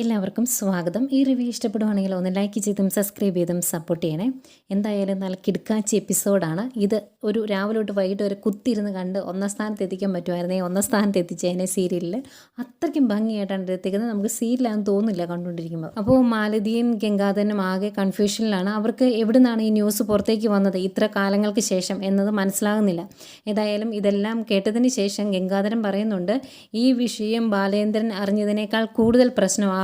എല്ലാവർക്കും സ്വാഗതം. ഈ റിവ്യൂ ഇഷ്ടപ്പെടുവാണെങ്കിൽ ഒന്ന് ലൈക്ക് ചെയ്തും സബ്സ്ക്രൈബ് ചെയ്തും സപ്പോർട്ട് ചെയ്യണേ. എന്തായാലും നല്ല കിടക്കാച്ചി എപ്പിസോഡാണ് ഇത് ഒരു രാവിലെ തൊട്ട് വൈകിട്ട് വരെ കുത്തിയിരുന്ന് കണ്ട് ഒന്നാം സ്ഥാനത്ത് എത്തിക്കാൻ പറ്റുമായിരുന്നേ ഒന്നാം സ്ഥാനത്ത് എത്തിച്ചതിനെ സീരിയലിൽ അത്രയ്ക്കും ഭംഗിയായിട്ടാണ് എത്തിക്കുന്നത്. നമുക്ക് സീരിയലാണെന്ന് തോന്നുന്നില്ല കണ്ടുകൊണ്ടിരിക്കുമ്പോൾ അപ്പോൾ മാലതിയും ഗംഗാധരനും ആകെ കൺഫ്യൂഷനിലാണ് അവർക്ക് എവിടെ നിന്നാണ് ഈ ന്യൂസ് പുറത്തേക്ക് വന്നത്? ഇത്ര കാലങ്ങൾക്ക് ശേഷം എന്നത് മനസ്സിലാകുന്നില്ല. ഏതായാലും ഇതെല്ലാം കേട്ടതിന് ശേഷം ഗംഗാധരൻ പറയുന്നുണ്ട് ഈ വിഷയം ബാലേന്ദ്രൻ അറിഞ്ഞതിനേക്കാൾ കൂടുതൽ പ്രശ്നമാകുന്നത്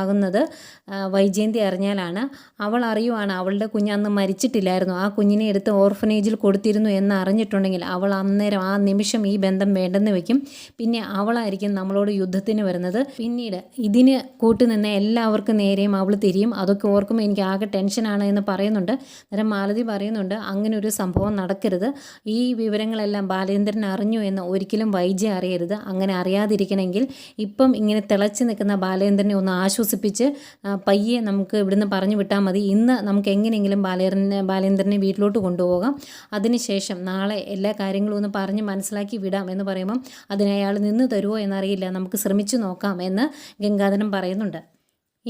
ആ, വൈജയന്തി അറിഞ്ഞാലാണ്. അവൾ അറിയുവാണ് അവളുടെ കുഞ്ഞ് അന്ന് മരിച്ചിട്ടില്ലായിരുന്നു. ആ കുഞ്ഞിനെ എടുത്ത് ഓർഫനേജിൽ കൊടുത്തിരുന്നു എന്ന് അറിഞ്ഞിട്ടുണ്ടെങ്കിൽ അവൾ അന്നേരം ആ നിമിഷം ഈ ബന്ധം വേണ്ടെന്ന് വെക്കും. പിന്നെ അവളായിരിക്കും നമ്മളോട് യുദ്ധത്തിന് വരുന്നത്. പിന്നീട് ഇതിന് കൂട്ടുനിന്ന എല്ലാവർക്കും നേരെയും അവൾ തിരിയും. അതൊക്കെ ഓർക്കുമ്പോൾ എനിക്ക് ആകെ ടെൻഷനാണ് എന്ന് പറയുന്നുണ്ട്. അന്നേരം മാലതി പറയുന്നുണ്ട് അങ്ങനെ ഒരു സംഭവം നടക്കരുത്. ഈ വിവരങ്ങളെല്ലാം ബാലേന്ദ്രൻ അറിഞ്ഞു എന്ന് ഒരിക്കലും വൈദ്യ അറിയരുത്. അങ്ങനെ അറിയാതിരിക്കണമെങ്കിൽ ഇപ്പം ഇങ്ങനെ തിളച്ചു നിൽക്കുന്ന ബാലേന്ദ്രനെ ഒന്ന് ആശ്വസിപ്പിച്ച് ആ, പയ്യെ നമുക്ക് ഇവിടുന്ന് പറഞ്ഞു വിട്ടാൽ മതി. ഇന്ന് നമുക്ക് എങ്ങനെയെങ്കിലും ബാലേന്ദ്രനെ ബാലേന്ദ്രനെ വീട്ടിലോട്ട് കൊണ്ടുപോകാം. അതിനുശേഷം നാളെ എല്ലാ കാര്യങ്ങളും ഒന്ന് പറഞ്ഞ് മനസ്സിലാക്കി വിടാം എന്ന് പറയുമ്പം അതിനയാൾ നിന്ന് തരുമോ എന്നറിയില്ല. നമുക്ക് ശ്രമിച്ചു നോക്കാം എന്ന് ഗംഗാധരൻ പറയുന്നുണ്ട്.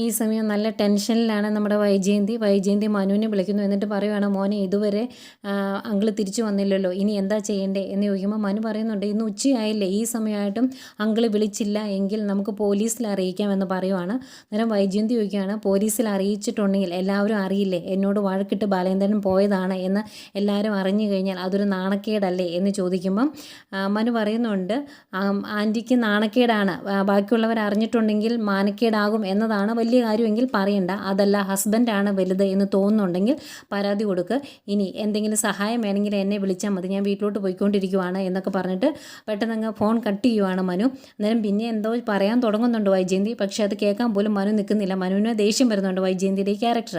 ഈ സമയം നല്ല ടെൻഷനിലാണ് നമ്മുടെ വൈജയന്തി. വൈജയന്തി മനുവിനെ വിളിക്കുന്നു. എന്നിട്ട് പറയുവാണ് മോനെ ഇതുവരെ അങ്കിൾ തിരിച്ചു വന്നില്ലല്ലോ. ഇനി എന്താ ചെയ്യേണ്ടേ? എന്ന് ചോദിക്കുമ്പോൾ മനു പറയുന്നുണ്ട് ഇന്ന് ഉച്ചയായില്ലേ. ഈ സമയമായിട്ടും അങ്കിൾ വിളിച്ചില്ല എങ്കിൽ നമുക്ക് പോലീസിൽ അറിയിക്കാമെന്ന് പറയുവാണ്. അന്നേരം വൈജയന്തി ചോദിക്കുകയാണ് പോലീസിൽ അറിയിച്ചിട്ടുണ്ടെങ്കിൽ എല്ലാവരും അറിയില്ലേ? എന്നോട് വഴക്കിട്ട് ബാലേന്ദ്രൻ പോയതാണ് എന്ന് എല്ലാവരും അറിഞ്ഞു കഴിഞ്ഞാൽ അതൊരു നാണക്കേടല്ലേ? എന്ന് ചോദിക്കുമ്പം മനു പറയുന്നുണ്ട് ആന്റിക്ക് നാണക്കേടാണ്. ബാക്കിയുള്ളവർ അറിഞ്ഞിട്ടുണ്ടെങ്കിൽ മാനക്കേടാകും എന്നതാണ് വലിയ കാര്യമെങ്കിൽ പറയണ്ട. അതല്ല ഹസ്ബൻഡാണ് വലുത് എന്ന് തോന്നുന്നുണ്ടെങ്കിൽ പരാതി കൊടുക്കുക ഇനി എന്തെങ്കിലും സഹായം വേണമെങ്കിൽ എന്നെ വിളിച്ചാൽ മതി. ഞാൻ വീട്ടിലോട്ട് പോയിക്കൊണ്ടിരിക്കുവാണ് എന്നൊക്കെ പറഞ്ഞിട്ട് പെട്ടെന്ന് അങ്ങ് ഫോൺ കട്ട് ചെയ്യുവാണ് മനു. അന്നേരം പിന്നെ എന്തോ പറയാൻ തുടങ്ങുന്നുണ്ട് വൈജയന്തി. പക്ഷേ അത് കേൾക്കാൻ പോലും മനു നിൽക്കുന്നില്ല. മനുവിന് ദേഷ്യം വരുന്നുണ്ട് വൈജയന്തിയുടെ ഈ ക്യാരക്ടർ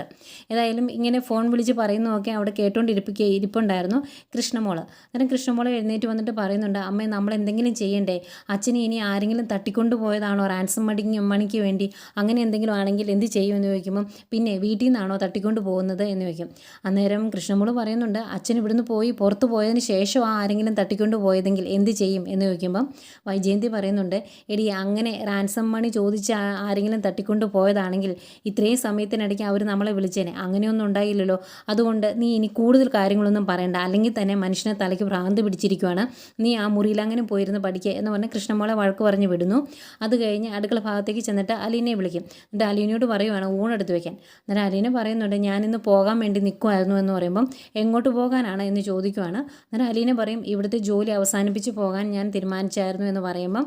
ഏതായാലും ഇങ്ങനെ ഫോൺ വിളിച്ച് പറയുന്നതൊക്കെ അവിടെ കേട്ടോണ്ടിരിപ്പിക്കുക ഇരിപ്പുണ്ടായിരുന്നു കൃഷ്ണമോൾ. അന്നേരം കൃഷ്ണമോൾ എഴുന്നേറ്റ് വന്നിട്ട് പറയുന്നുണ്ട് അമ്മേ നമ്മൾ എന്തെങ്കിലും ചെയ്യണ്ടേ? അച്ഛനെ ഇനി ആരെങ്കിലും തട്ടിക്കൊണ്ടു പോയതാണോ റാൻസം മണിക്ക് മണിക്ക് വേണ്ടി. അങ്ങനെ എന്തെങ്കിലും ആണെങ്കിൽ എന്ത് ചെയ്യും എന്ന് ചോദിക്കുമ്പം പിന്നെ വീട്ടിൽ നിന്നാണോ തട്ടിക്കൊണ്ട് പോകുന്നത്? എന്ന് ചോദിക്കും. അന്നേരം കൃഷ്ണമോൾ പറയുന്നുണ്ട് അച്ഛൻ ഇവിടുന്ന് പോയി പുറത്ത് പോയതിന് ശേഷം ആ ആരെങ്കിലും തട്ടിക്കൊണ്ട് പോയതെങ്കിൽ എന്ത് ചെയ്യും? എന്ന് ചോദിക്കുമ്പം വൈജയന്തി പറയുന്നുണ്ട് എടി അങ്ങനെ റാൻസം മണി ചോദിച്ച് ആരെങ്കിലും തട്ടിക്കൊണ്ട് പോയതാണെങ്കിൽ ഇത്രയും സമയത്തിനിടയ്ക്ക് അവർ നമ്മളെ വിളിച്ചേനെ. അങ്ങനെയൊന്നും ഉണ്ടായില്ലല്ലോ. അതുകൊണ്ട് നീ ഇനി കൂടുതൽ കാര്യങ്ങളൊന്നും പറയണ്ട. അല്ലെങ്കിൽ തന്നെ മനുഷ്യനെ തലയ്ക്ക് ഭ്രാന്ത് പിടിച്ചിരിക്കുവാണ്. നീ ആ മുറിയിൽ അങ്ങനെ പോയിരുന്ന് പഠിക്കുക എന്ന് പറഞ്ഞ് കൃഷ്ണമോളെ വഴക്ക് പറഞ്ഞ് വിടുന്നു. അത് കഴിഞ്ഞ് അടുക്കള ഭാഗത്തേക്ക് ചെന്നിട്ട് അലീനയെ വിളിക്കും. എന്നിട്ട് അലീനയോട് പറയുവാണ് ഊണെടുത്ത് വെക്കാൻ. അന്നേരം അലീന പറയുന്നുണ്ട് ഞാനിന്ന് പോകാൻ വേണ്ടി നിൽക്കുമായിരുന്നു എന്ന് പറയുമ്പം എങ്ങോട്ട് പോകാനാണ് എന്ന് ചോദിക്കുവാണ്. അന്നേരം അലീന പറയും ഇവിടുത്തെ ജോലി അവസാനിപ്പിച്ച് പോകാൻ ഞാൻ തീരുമാനിച്ചായിരുന്നു എന്ന് പറയുമ്പം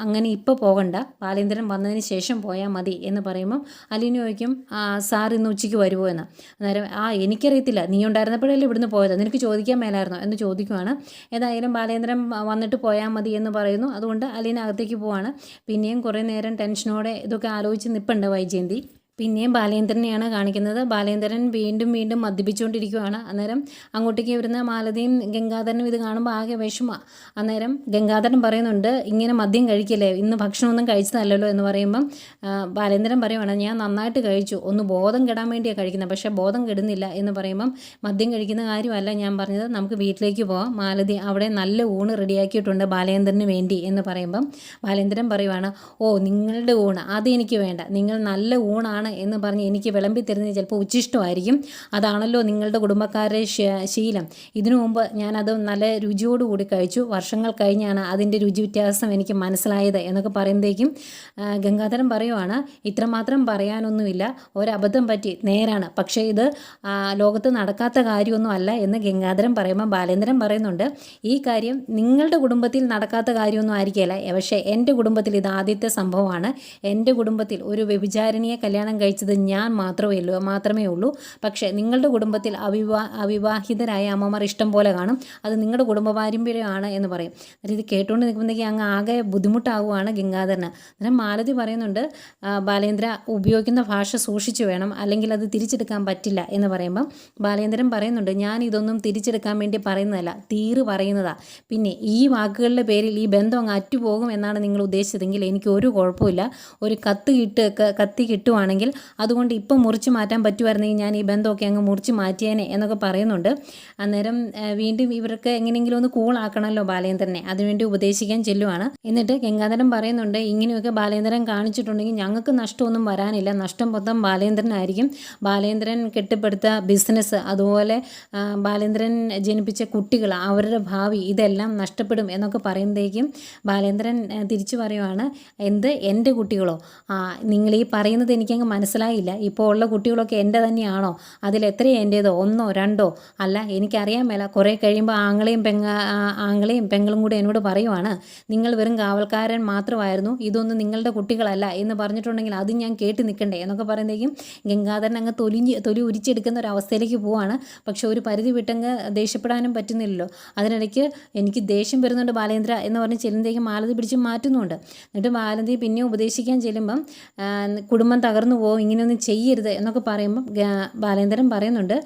അങ്ങനെ ഇപ്പോൾ പോകണ്ട. ബാലേന്ദ്രൻ വന്നതിന് ശേഷം പോയാൽ മതി എന്ന് പറയുമ്പം അലീന ചോദിക്കും "ആ, സാർ ഇന്ന് ഉച്ചയ്ക്ക് വരുമോ എന്ന്. അന്നേരം ആ എനിക്കറിയത്തില്ല. നീ ഉണ്ടായിരുന്നപ്പോഴല്ലേ ഇവിടുന്ന് പോയത്? നിനക്ക് ചോദിക്കാൻ മേലായിരുന്നോ? എന്ന് ചോദിക്കുവാണ്. ഏതായാലും ബാലേന്ദ്രൻ വന്നിട്ട് പോയാൽ മതി എന്ന് പറയുന്നു. അതുകൊണ്ട് അലീന അകത്തേക്ക് പോവാണ്. പിന്നെയും കുറേ നേരം ടെൻഷനോടെ ഇതൊക്കെ ആലോചിച്ച് നിൽപ്പുണ്ട് വൈജയന്തി. പിന്നെയും ബാലേന്ദ്രനെയാണ് കാണിക്കുന്നത്. ബാലേന്ദ്രൻ വീണ്ടും വീണ്ടും മദ്യപിച്ചുകൊണ്ടിരിക്കുകയാണ്. അന്നേരം അങ്ങോട്ടേക്ക് വരുന്ന മാലതിയും ഗംഗാധരനും ഇത് കാണുമ്പോൾ ആകെ വിഷമ. അന്നേരം ഗംഗാധരൻ പറയുന്നുണ്ട് ഇങ്ങനെ മദ്യം കഴിക്കില്ലേ? ഇന്ന് ഭക്ഷണമൊന്നും കഴിച്ചതല്ലല്ലോ എന്ന് പറയുമ്പം ബാലേന്ദ്രൻ പറയുവാണ് ഞാൻ നന്നായിട്ട് കഴിച്ചു. ഒന്ന് ബോധം കെടാൻ വേണ്ടിയാണ് കഴിക്കുന്നത് പക്ഷേ ബോധം കെടുന്നില്ല എന്ന് പറയുമ്പം മദ്യം കഴിക്കുന്ന കാര്യമല്ല ഞാൻ പറഞ്ഞത്. നമുക്ക് വീട്ടിലേക്ക് പോവാം. മാലതി അവിടെ നല്ല ഊണ് റെഡിയാക്കിയിട്ടുണ്ട് ബാലേന്ദ്രന് വേണ്ടി എന്ന് പറയുമ്പം ബാലേന്ദ്രൻ പറയുവാണ് ഓ നിങ്ങളുടെ ഊണ്. അത് എനിക്ക് വേണ്ട. നിങ്ങൾ നല്ല ഊണാണ് എന്ന് പറഞ്ഞ് എനിക്ക് വിളമ്പി തരുന്നത് ചിലപ്പോൾ ഉച്ചിഷ്ടമായിരിക്കും. അതാണല്ലോ നിങ്ങളുടെ കുടുംബക്കാരുടെ ശീലം. ഇതിനു മുമ്പ് ഞാനത് നല്ല രുചിയോടുകൂടി കഴിച്ചു. വർഷങ്ങൾ കഴിഞ്ഞാണ് അതിന്റെ രുചി വ്യത്യാസം എനിക്ക് മനസ്സിലായത് എന്നൊക്കെ പറയുമ്പോഴേക്കും ഗംഗാധരൻ പറയുവാണ് ഇത്രമാത്രം പറയാനൊന്നുമില്ല. ഒരബദ്ധം പറ്റി നേരാണ്. പക്ഷേ ഇത് ലോകത്ത് നടക്കാത്ത കാര്യമൊന്നും അല്ല എന്ന് ഗംഗാധരൻ പറയുമ്പോൾ ബാലേന്ദ്രൻ പറയുന്നുണ്ട്. ഈ കാര്യം നിങ്ങളുടെ കുടുംബത്തിൽ നടക്കാത്ത കാര്യമൊന്നും ആയിരിക്കില്ല പക്ഷേ എന്റെ കുടുംബത്തിൽ ഇത് ആദ്യത്തെ സംഭവമാണ്. എന്റെ കുടുംബത്തിൽ ഒരു വ്യഭിചാരിണിയെ കല്യാണം കഴിച്ചത് ഞാൻ മാത്രമേ ഉള്ളൂ മാത്രമേ ഉള്ളൂ. പക്ഷേ നിങ്ങളുടെ കുടുംബത്തിൽ അവിവാ അവിവാഹിതരായ അമ്മമാർ ഇഷ്ടം പോലെ കാണും. അത് നിങ്ങളുടെ കുടുംബ പാരമ്പര്യമാണ് എന്ന് പറയും. അതായത് കേട്ടുകൊണ്ട് നിൽക്കുമ്പോഴത്തേക്ക് അങ്ങ് ആകെ ബുദ്ധിമുട്ടാവുകയാണ് ഗംഗാധരന്. അന്നേരം മാലതി പറയുന്നുണ്ട് ബാലേന്ദ്ര ഉപയോഗിക്കുന്ന ഭാഷ സൂക്ഷിച്ചു വേണം അല്ലെങ്കിൽ അത് തിരിച്ചെടുക്കാൻ പറ്റില്ല എന്ന് പറയുമ്പം ബാലേന്ദ്രൻ പറയുന്നുണ്ട് ഞാൻ ഇതൊന്നും തിരിച്ചെടുക്കാൻ വേണ്ടി പറയുന്നതല്ല തീറ് പറയുന്നതാ. പിന്നെ ഈ വാക്കുകളുടെ പേരിൽ ഈ ബന്ധം അങ്ങ് അറ്റുപോകും എന്നാണ് നിങ്ങൾ ഉദ്ദേശിച്ചതെങ്കിൽ എനിക്ക് ഒരു കുഴപ്പമില്ല. ഒരു കത്ത് കിട്ട് കത്തി കിട്ടുവാണെങ്കിൽ ചെയ്തിട്ടുണ്ടെങ്കിൽ അതുകൊണ്ട് ഇപ്പം മുറിച്ച് മാറ്റാൻ പറ്റുമായിരുന്നെങ്കിൽ ഞാൻ ഈ ബന്ധമൊക്കെ അങ്ങ് മുറിച്ച് മാറ്റിയേനെ എന്നൊക്കെ പറയുന്നുണ്ട്. അന്നേരം വീണ്ടും ഇവർക്ക് എങ്ങനെയെങ്കിലും ഒന്ന് കൂളാക്കണമല്ലോ ബാലേന്ദ്രനെ. അതിനുവേണ്ടി ഉപദേശിക്കാൻ ചെല്ലുവാണ്. എന്നിട്ട് ഗംഗാധരൻ പറയുന്നുണ്ട് ഇങ്ങനെയൊക്കെ ബാലേന്ദ്രൻ കാണിച്ചിട്ടുണ്ടെങ്കിൽ ഞങ്ങൾക്ക് നഷ്ടമൊന്നും വരാനില്ല. നഷ്ടം മൊത്തം ബാലേന്ദ്രനായിരിക്കും. ബാലേന്ദ്രൻ കെട്ടിപ്പടുത്ത ബിസിനസ് അതുപോലെ ബാലേന്ദ്രൻ ജനിപ്പിച്ച കുട്ടികൾ അവരുടെ ഭാവി ഇതെല്ലാം നഷ്ടപ്പെടും എന്നൊക്കെ പറയുമ്പോഴേക്കും ബാലേന്ദ്രൻ തിരിച്ചു പറയുവാണ് എന്ത്? എന്റെ കുട്ടികളോ? നിങ്ങൾ ഈ പറയുന്നത് എനിക്കങ്ങ് മനസ്സിലായില്ല. ഇപ്പോൾ ഉള്ള കുട്ടികളൊക്കെ എന്റെ തന്നെയാണോ? അതിൽ എത്രയാണ് എന്റേതോ? ഒന്നോ രണ്ടോ? അല്ല എനിക്കറിയാൻ മേല. കുറേ കഴിയുമ്പോൾ ആങ്ങളെയും പെങ്ങ ആങ്ങളെയും പെങ്ങളും കൂടെ എന്നോട് പറയുവാണ് നിങ്ങൾ വെറും കാവൽക്കാരൻ മാത്രമായിരുന്നു. ഇതൊന്നും നിങ്ങളുടെ കുട്ടികളല്ല എന്ന് പറഞ്ഞിട്ടുണ്ടെങ്കിൽ അത് ഞാൻ കേട്ട് നിൽക്കണ്ടേ? എന്നൊക്കെ പറയുമ്പോഴേക്കും ഗംഗാധരൻ അങ്ങ് തൊലിഞ്ഞ് തൊലി ഉരിച്ചെടുക്കുന്ന ഒരു അവസ്ഥയിലേക്ക് പോവാണ്. പക്ഷെ ഒരു പരിധി വിട്ടങ്ങ് ദേഷ്യപ്പെടാനും പറ്റുന്നില്ലല്ലോ. അതിനിടയ്ക്ക് എനിക്ക് ദേഷ്യം വരുന്നുണ്ട് ബാലേന്ദ്ര എന്ന് പറഞ്ഞ് ചെല്ലുന്നതേക്കും മാലതി പിടിച്ച് മാറ്റുന്നുണ്ട്. എന്നിട്ട് മാലതി പിന്നെ ഉപദേശിക്കാൻ ചെല്ലുമ്പം കുടുംബം തകർന്നു പോകും ഇങ്ങനെയൊന്നും ചെയ്യരുത് എന്നൊക്കെ പറയുമ്പം ബാലേന്ദ്രൻ പറയുന്നുണ്ട്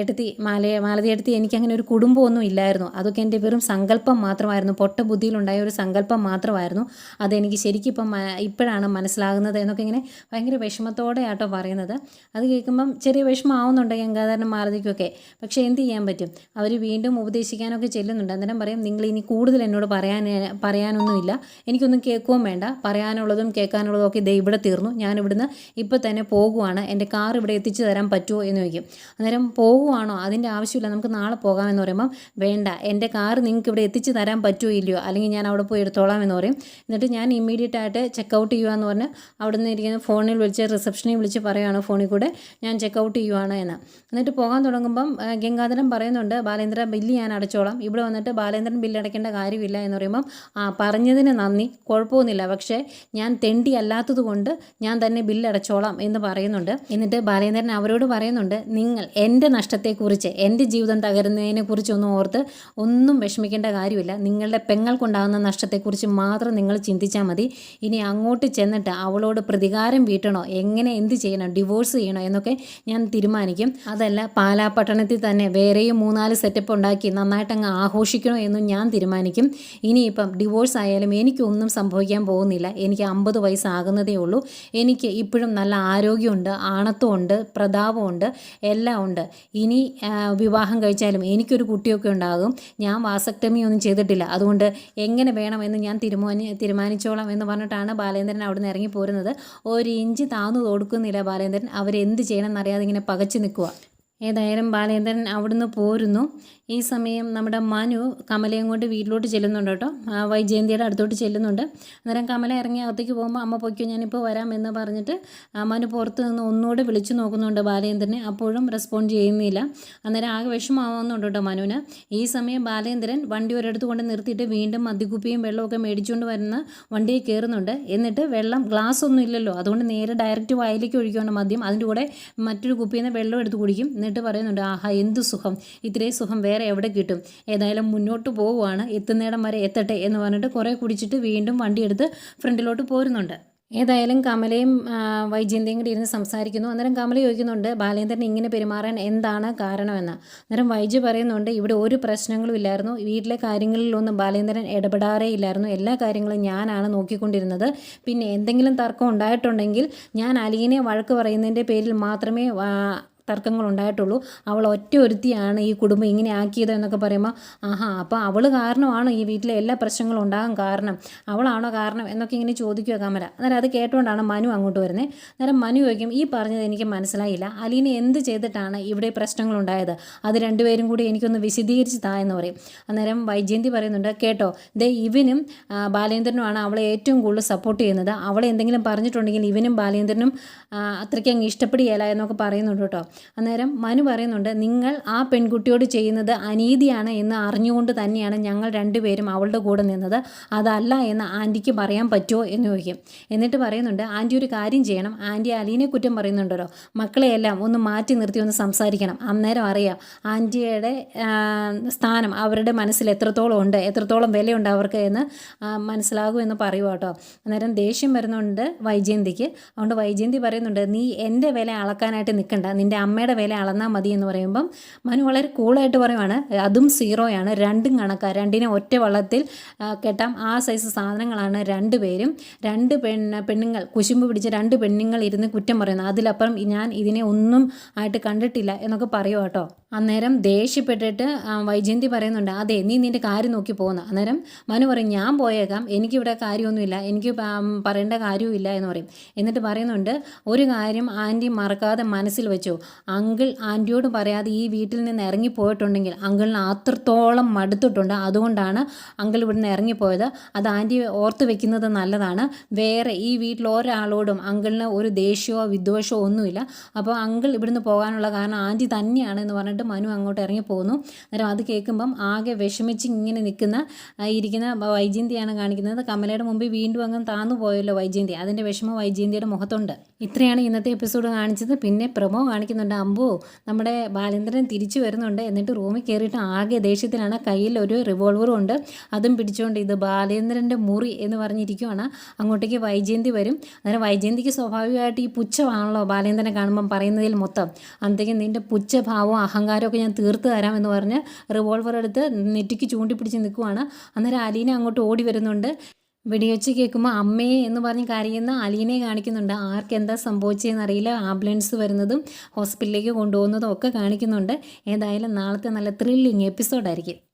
എടുത്തി മാല മാലതി എടുത്തി എനിക്ക് അങ്ങനെ ഒരു കുടുംബമൊന്നും ഇല്ലായിരുന്നു. അതൊക്കെ എന്റെ വെറും സങ്കല്പം മാത്രമായിരുന്നു. പൊട്ട ബുദ്ധിയിലുണ്ടായ ഒരു സങ്കല്പം മാത്രമായിരുന്നു. അതെനിക്ക് ശരിക്കും ഇപ്പം ഇപ്പോഴാണ് മനസ്സിലാകുന്നത് എന്നൊക്കെ ഇങ്ങനെ ഭയങ്കര വിഷമത്തോടെ ആട്ടോ പറയുന്നത്. അത് കേൾക്കുമ്പം ചെറിയ വിഷമം ആവുന്നുണ്ട് ഗംഗാധരനും മാലതിക്കൊക്കെ. പക്ഷേ എന്ത് ചെയ്യാൻ പറ്റും? അവർ വീണ്ടും ഉപദേശിക്കാനൊക്കെ ചെല്ലുന്നുണ്ട്. അന്നേരം പറയും നിങ്ങൾ ഇനി കൂടുതൽ എന്നോട് പറയാൻ പറയാനൊന്നുമില്ല. എനിക്കൊന്നും കേൾക്കുകയും വേണ്ട. പറയാനുള്ളതും കേൾക്കാനുള്ളതും ഒക്കെ ദേ ഇവിടെ തീർന്നു. ഞാൻ ഇവിടുന്ന് ഇപ്പോൾ തന്നെ പോകുവാണ്. എന്റെ കാർ ഇവിടെ എത്തിച്ചു തരാൻ പറ്റുമോ എന്ന് ചോദിക്കും. അന്നേരം പോകുവാണോ? അതിന്റെ ആവശ്യമില്ല. നമുക്ക് നാളെ പോകാമെന്ന് പറയുമ്പം വേണ്ട. എന്റെ കാർ നിങ്ങൾക്ക് ഇവിടെ എത്തിച്ചു തരാൻ പറ്റുമോ ഇല്ലയോ? അല്ലെങ്കിൽ ഞാൻ അവിടെ പോയി എടുത്തോളാം എന്ന് പറയും. എന്നിട്ട് ഞാൻ ഇമ്മീഡിയറ്റ് ആയിട്ട് ചെക്കൗട്ട് ചെയ്യുകയെന്ന് പറഞ്ഞ് അവിടെ നിന്ന് ഇരിക്കുന്ന ഫോണിൽ വിളിച്ച് റിസപ്ഷനിൽ വിളിച്ച് പറയുകയാണ് ഫോണിൽ കൂടെ ഞാൻ ചെക്കൗട്ട് ചെയ്യുവാണ് എന്ന്. എന്നിട്ട് പോകാൻ തുടങ്ങുമ്പം ഗംഗാധരൻ പറയുന്നുണ്ട് ബാലേന്ദ്ര ബില്ല് ഞാൻ അടച്ചോളാം. ഇവിടെ വന്നിട്ട് ബാലേന്ദ്രൻ ബില്ല് അടയ്ക്കേണ്ട കാര്യമില്ല എന്ന് പറയുമ്പം ആ പറഞ്ഞതിന് നന്ദി. കുഴപ്പമൊന്നുമില്ല. പക്ഷേ ഞാൻ തെണ്ടി അല്ലാത്തത് കൊണ്ട് ഞാൻ തന്നെ ബില്ല് അടച്ചോളാം. എന്ന് പറയുന്നുണ്ട്. എന്നിട്ട് ബാലേന്ദ്രൻ അവരോട് പറയുന്നുണ്ട് നിങ്ങൾ എന്റെ നഷ്ടത്തെക്കുറിച്ച് എന്റെ ജീവിതം തകരുന്നതിനെ കുറിച്ചൊന്നും ഓർത്ത് ഒന്നും വിഷമിക്കേണ്ട കാര്യമില്ല. നിങ്ങളുടെ പെങ്ങൾക്കുണ്ടാകുന്ന നഷ്ടത്തെക്കുറിച്ച് മാത്രം നിങ്ങൾ ചിന്തിച്ചാൽ മതി. ഇനി അങ്ങോട്ട് ചെന്നിട്ട് അവളോട് പ്രതികാരം വീട്ടണോ? എങ്ങനെ എന്ത് ചെയ്യണം? ഡിവോഴ്സ് ചെയ്യണോ? എന്നൊക്കെ ഞാൻ തീരുമാനിക്കും. അതല്ല പാലാ പട്ടണത്തിൽ തന്നെ വേറെയും മൂന്നാൽ സെറ്റപ്പ് ഉണ്ടാക്കി നന്നായിട്ട് അങ്ങ് ആഘോഷിക്കണോ എന്നും ഞാൻ തീരുമാനിക്കും. ഇനിയിപ്പം ഡിവോഴ്സ് ആയാലും എനിക്കൊന്നും സംഭവിക്കാൻ പോകുന്നില്ല. എനിക്ക് അമ്പത് വയസ്സാകുന്നതേ ഉള്ളൂ. എനിക്ക് ഇപ്പോഴും നല്ല ആരോഗ്യമുണ്ട് ആണത്വമുണ്ട് പ്രതാപമുണ്ട് എല്ലാം ഉണ്ട് ഇനി വിവാഹം കഴിച്ചാലും എനിക്കൊരു കുട്ടിയൊക്കെ ഉണ്ടാകും. ഞാൻ വാസക്ടമി ഒന്നും ചെയ്തിട്ടില്ല. അതുകൊണ്ട് എങ്ങനെ വേണമെന്ന് ഞാൻ തീരുമാനി തീരുമാനിച്ചോളാം എന്ന് പറഞ്ഞിട്ടാണ് ബാലേന്ദ്രൻ അവിടെ ഇറങ്ങി പോരുന്നത്. ഒരു ഇഞ്ച് താന്നു കൊടുക്കുന്നില്ല ബാലേന്ദ്രൻ. അവരെന്ത് ചെയ്യണമെന്നറിയാതെ ഇങ്ങനെ പകച്ചു നിൽക്കുക ഏതായാലും ബാലേന്ദ്രൻ അവിടുന്ന് പോരുന്നു. ഈ സമയം നമ്മുടെ മനു കമലയും കൊണ്ട് വീട്ടിലോട്ട് ചെല്ലുന്നുണ്ട് കേട്ടോ. വൈജയന്തിയുടെ അടുത്തോട്ട് ചെല്ലുന്നുണ്ട്. അന്നേരം കമല ഇറങ്ങി അകത്തേക്ക് പോകുമ്പോൾ അമ്മ പൊയ്ക്കോ ഞാനിപ്പോൾ വരാം എന്ന് പറഞ്ഞിട്ട് മനു പുറത്ത് നിന്ന് ഒന്നുകൂടെ വിളിച്ചു നോക്കുന്നുണ്ട് ബാലേന്ദ്രനെ. അപ്പോഴും റെസ്പോണ്ട് ചെയ്യുന്നില്ല. അന്നേരം ആകെ വിഷമമാവുന്നുണ്ട് കേട്ടോ മനുവിന്. ഈ സമയം ബാലേന്ദ്രൻ വണ്ടി ഒരിടത്ത് കൊണ്ട് നിർത്തിയിട്ട് വീണ്ടും മദ്യക്കുപ്പിയും വെള്ളമൊക്കെ മേടിച്ചുകൊണ്ട് വരുന്ന വണ്ടിയിൽ കയറുന്നുണ്ട്. എന്നിട്ട് വെള്ളം ഗ്ലാസ് ഒന്നും ഇല്ലല്ലോ. അതുകൊണ്ട് നേരെ ഡയറക്റ്റ് വായിലേക്ക് ഒഴിക്കുകയാണ് മദ്യം. അതിന്റെ കൂടെ മറ്റൊരു കുപ്പിയിൽ നിന്ന് വെള്ളം എടുത്ത് കുടിക്കും. എന്നിട്ട് പറയുന്നുണ്ട് ആഹാ എന്ത് സുഖം. ഇത്രയും സുഖം. വേറെ എവിടെ കിട്ടും? ഏതായാലും മുന്നോട്ട് പോവുകയാണ്. എത്തുന്നിടം വരെ എത്തട്ടെ എന്ന് പറഞ്ഞിട്ട് കുറേ കുടിച്ചിട്ട് വീണ്ടും വണ്ടി എടുത്ത് ഫ്രണ്ടിലോട്ട് പോരുന്നുണ്ട്. ഏതായാലും കമലയും വൈജയന്തിയും കൂടി ഇരുന്ന് സംസാരിക്കുന്നു. അന്നേരം കമല ചോദിക്കുന്നുണ്ട് ബാലേന്ദ്രൻ ഇങ്ങനെ പെരുമാറാൻ എന്താണ് കാരണമെന്ന്? അന്നേരം വൈജു പറയുന്നുണ്ട് ഇവിടെ ഒരു പ്രശ്നങ്ങളും ഇല്ലായിരുന്നു. വീട്ടിലെ കാര്യങ്ങളിലൊന്നും ബാലേന്ദ്രൻ ഇടപെടാറേ ഇല്ലായിരുന്നു. എല്ലാ കാര്യങ്ങളും ഞാനാണ് നോക്കിക്കൊണ്ടിരുന്നത്. പിന്നെ എന്തെങ്കിലും തർക്കം ഉണ്ടായിട്ടുണ്ടെങ്കിൽ ഞാൻ അലീനെ വഴക്ക് പറയുന്നതിന്റെ പേരിൽ മാത്രമേ തർക്കങ്ങൾ ഉണ്ടായിട്ടുള്ളൂ അവൾ ഒറ്റ ഒരുത്തിയാണ് ഈ കുടുംബം ഇങ്ങനെ ആക്കിയത് എന്നൊക്കെ പറയുമ്പോൾ ആഹാ അപ്പോൾ അവൾ കാരണമാണ് ഈ വീട്ടിലെ എല്ലാ പ്രശ്നങ്ങളും ഉണ്ടാകാൻ കാരണം. അവളാണോ കാരണം? എന്നൊക്കെ ഇങ്ങനെ ചോദിക്കുക കമല. അന്നേരം അത് കേട്ടുകൊണ്ടാണ് മനു അങ്ങോട്ട് വരുന്നത് അന്നേരം മനു ചോദിക്കും ഈ പറഞ്ഞത് എനിക്ക് മനസ്സിലായില്ല. അലീന എന്ത് ചെയ്തിട്ടാണ് ഇവിടെ പ്രശ്നങ്ങൾ ഉണ്ടായത് അത് രണ്ടുപേരും കൂടി എനിക്കൊന്ന് വിശദീകരിച്ച് താ എന്ന് പറയും. അന്നേരം വൈജയന്തി പറയുന്നുണ്ട് കേട്ടോ ദേ ഇവനും ബാലേന്ദ്രനുമാണ് അവളെ ഏറ്റവും കൂടുതൽ സപ്പോർട്ട് ചെയ്യുന്നത്. അവളെ എന്തെങ്കിലും പറഞ്ഞിട്ടുണ്ടെങ്കിൽ ഇവനും ബാലേന്ദ്രനും അത്രയ്ക്ക് അങ്ങ് ഇഷ്ടപ്പെടുകയില്ല എന്നൊക്കെ പറയുന്നുണ്ട് കേട്ടോ. അന്നേരം മനു പറയുന്നുണ്ട് നിങ്ങൾ ആ പെൺകുട്ടിയോട് ചെയ്യുന്നത് അനീതിയാണ് എന്ന് അറിഞ്ഞുകൊണ്ട് തന്നെയാണ് ഞങ്ങൾ രണ്ടുപേരും അവളുടെ കൂടെ നിന്നത്. അതല്ല എന്ന് ആന്റിക്ക് പറയാൻ പറ്റുമോ? എന്ന് ചോദിക്കും. എന്നിട്ട് പറയുന്നുണ്ട് ആന്റി ഒരു കാര്യം ചെയ്യണം. ആന്റി അലീനെ കുറ്റം പറയുന്നുണ്ടല്ലോ. മക്കളെയെല്ലാം ഒന്ന് മാറ്റി നിർത്തി ഒന്ന് സംസാരിക്കണം. അന്നേരം അറിയാം ആന്റിയുടെ സ്ഥാനം അവരുടെ മനസ്സിൽ എത്രത്തോളം ഉണ്ട് എത്രത്തോളം വിലയുണ്ട് അവർക്ക് എന്ന് മനസ്സിലാകുമെന്ന് പറയുക കേട്ടോ. അന്നേരം ദേഷ്യം വരുന്നുണ്ട് വൈജയന്തിക്ക്. അതുകൊണ്ട് വൈജയന്തി പറയുന്നുണ്ട് നീ എന്റെ വില അളക്കാനായിട്ട് നിൽക്കണ്ട. നിന്റെ അമ്മയുടെ വില അളന്നാൽ മതി എന്ന് പറയുമ്പം മനു വളരെ കൂളായിട്ട് പറയുവാണ്. അതും സീറോയാണ് രണ്ടും കണക്കാണ് രണ്ടിനെ ഒറ്റ വള്ളത്തിൽ കെട്ടാം. ആ സൈസ് സാധനങ്ങളാണ് രണ്ട് പേരും. രണ്ട് പെണ്ണ് പെണ്ണുങ്ങൾ കുശുമ്പ് പിടിച്ച് രണ്ട് പെണ്ണുങ്ങൾ ഇരുന്ന് കുറ്റം പറയുന്നു. അതിലപ്പുറം ഞാൻ ഇതിനെ ഒന്നും ആയിട്ട് കണ്ടിട്ടില്ല എന്നൊക്കെ പറയുക കേട്ടോ. അന്നേരം ദേഷ്യപ്പെട്ടിട്ട് വൈജയന്തി പറയുന്നുണ്ട് അതെ നീ നിന്റെ കാര്യം നോക്കി പോകുന്ന അന്നേരം മനു പറയും ഞാൻ പോയേക്കാം. എനിക്കിവിടെ കാര്യമൊന്നുമില്ല. എനിക്ക് പറയേണ്ട കാര്യവുമില്ല എന്ന് പറയും. എന്നിട്ട് പറയുന്നുണ്ട് ഒരു കാര്യം ആന്റി മറക്കാതെ മനസ്സിൽ വെച്ചു. അങ്കിൾ ആന്റിയോട് പറയാതെ ഈ വീട്ടിൽ നിന്ന് ഇറങ്ങിപ്പോയിട്ടുണ്ടെങ്കിൽ അങ്കിളിന് അത്രത്തോളം മടുത്തിട്ടുണ്ട്. അതുകൊണ്ടാണ് അങ്കിൾ ഇവിടുന്ന് ഇറങ്ങിപ്പോയത്. അത് ആന്റി ഓർത്ത് വെക്കുന്നത് നല്ലതാണ്. വേറെ ഈ വീട്ടിൽ ഒരാളോടും അങ്കിളിന് ഒരു ദേഷ്യമോ വിദ്വേഷമോ ഒന്നുമില്ല. അപ്പോൾ അങ്കിൾ ഇവിടുന്ന് പോകാനുള്ള കാരണം ആന്റി തന്നെയാണ് എന്ന് പറഞ്ഞിട്ട് മനു അങ്ങോട്ട് ഇറങ്ങി പോകുന്നു അന്നേരം അത് കേൾക്കുമ്പം ആകെ വിഷമിച്ച് ഇങ്ങനെ നിൽക്കുന്ന ഇരിക്കുന്ന വൈജയന്തിയാണ് കാണിക്കുന്നത്. കമലയുടെ മുമ്പിൽ വീണ്ടും അങ്ങ് താന്നു പോയല്ലോ വൈജയന്തി. അതിന്റെ വിഷമം വൈജയന്തിയുടെ മുഖത്തുണ്ട്. ഇത്രയാണ് ഇന്നത്തെ എപ്പിസോഡ് കാണിച്ചത്. പിന്നെ പ്രമോ കാണിക്കുന്നുണ്ട് അമ്പു നമ്മുടെ ബാലേന്ദ്രൻ തിരിച്ചു വരുന്നുണ്ട്. എന്നിട്ട് റൂമിൽ കയറിയിട്ട് ആകെ ദേഷ്യത്തിലാണ്. കയ്യിൽ ഒരു റിവോൾവറും ഉണ്ട്. അതും പിടിച്ചുകൊണ്ട് ഇത് ബാലേന്ദ്രന്റെ മുറി എന്ന് പറഞ്ഞിരിക്കുവാണ്. അങ്ങോട്ടേക്ക് വൈജയന്തി വരും. അന്നേരം വൈജയന്തിക്ക് സ്വാഭാവികമായിട്ട് ഈ പുച്ഛമാണല്ലോ ബാലേന്ദ്രനെ കാണുമ്പം പറയുന്നതിൽ മൊത്തം. അന്നത്തേക്കും നിന്റെ പുച്ഛഭാവവും അഹങ്കാരവും ഒക്കെ ഞാൻ തീർത്ത് തരാം എന്ന് പറഞ്ഞ് റിവോൾവർ എടുത്ത് നെറ്റിക്ക് ചൂണ്ടിപ്പിടിച്ച് നിൽക്കുവാണ്. അന്നേരം അലീന അങ്ങോട്ട് ഓടി വരുന്നുണ്ട്. വെടിവെച്ച് കേൾക്കുമ്പോൾ അമ്മയെ എന്ന് പറഞ്ഞ് കരയുന്ന അലീനെ കാണിക്കുന്നുണ്ട്. ആർക്കെന്താ സംഭവിച്ചതെന്ന് അറിയില്ല ആംബുലൻസ് വരുന്നതും ഹോസ്പിറ്റലിലേക്ക് കൊണ്ടുപോകുന്നതും ഒക്കെ കാണിക്കുന്നുണ്ട്. ഏതായാലും നാളത്തെ നല്ല ത്രില്ലിങ് എപ്പിസോഡായിരിക്കും.